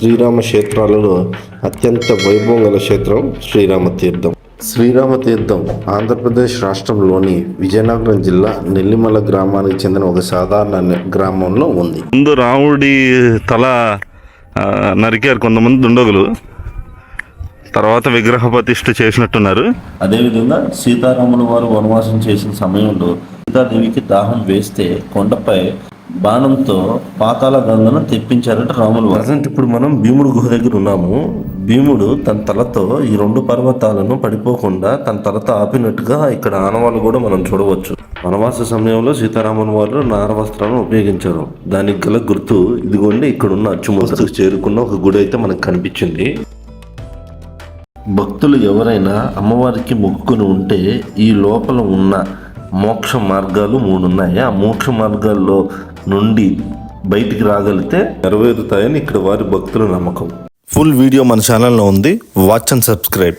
శ్రీరామ క్షేత్రాలలో అత్యంత వైభవం గల క్షేత్రం శ్రీరామ తీర్థం శ్రీరామ తీర్థం ఆంధ్రప్రదేశ్ రాష్ట్రంలోని విజయనగరం జిల్లా నెల్లిమల గ్రామానికి చెందిన ఒక సాధారణ గ్రామంలో ఉంది. ముందు రాముడి తల నరికారు కొంతమంది దుండగులు. తర్వాత విగ్రహ ప్రతిష్ఠ చేసినట్టున్నారు. అదేవిధంగా సీతారాముల వారు వనవాసం చేసిన సమయంలో సీతాదేవికి దాహం వేస్తే కొండపై బాణంతో పాతాల గంగను తెప్పించారట రాములు. ప్రజెంట్ ఇప్పుడు మనం భీముడు గుహ దగ్గర ఉన్నాము. భీముడు తన తలతో ఈ రెండు పర్వతాలను పడిపోకుండా తన తలతో ఆపినట్టుగా ఇక్కడ ఆనవాళ్ళు కూడా మనం చూడవచ్చు. వనవాస సమయంలో సీతారాముల వారు నార వస్త్రాలను ఉపయోగించారు. దానికి గల గుర్తు ఇదిగోండి ఇక్కడ ఉన్న అచ్చుమూర్తికి చేరుకున్న ఒక గుడి అయితే మనకు కనిపించింది. భక్తులు ఎవరైనా అమ్మవారికి మొక్కుకుని ఉంటే ఈ లోపల ఉన్న మోక్ష మార్గాలు మూడు ఉన్నాయి ఆ మోక్ష మార్గాల్లో నుండి బయటికి రాగలిగితే నెరవేరుతాయని ఇక్కడ వారి భక్తుల నమ్మకం. ఫుల్ వీడియో మన ఛానల్లో ఉంది. Watch and subscribe.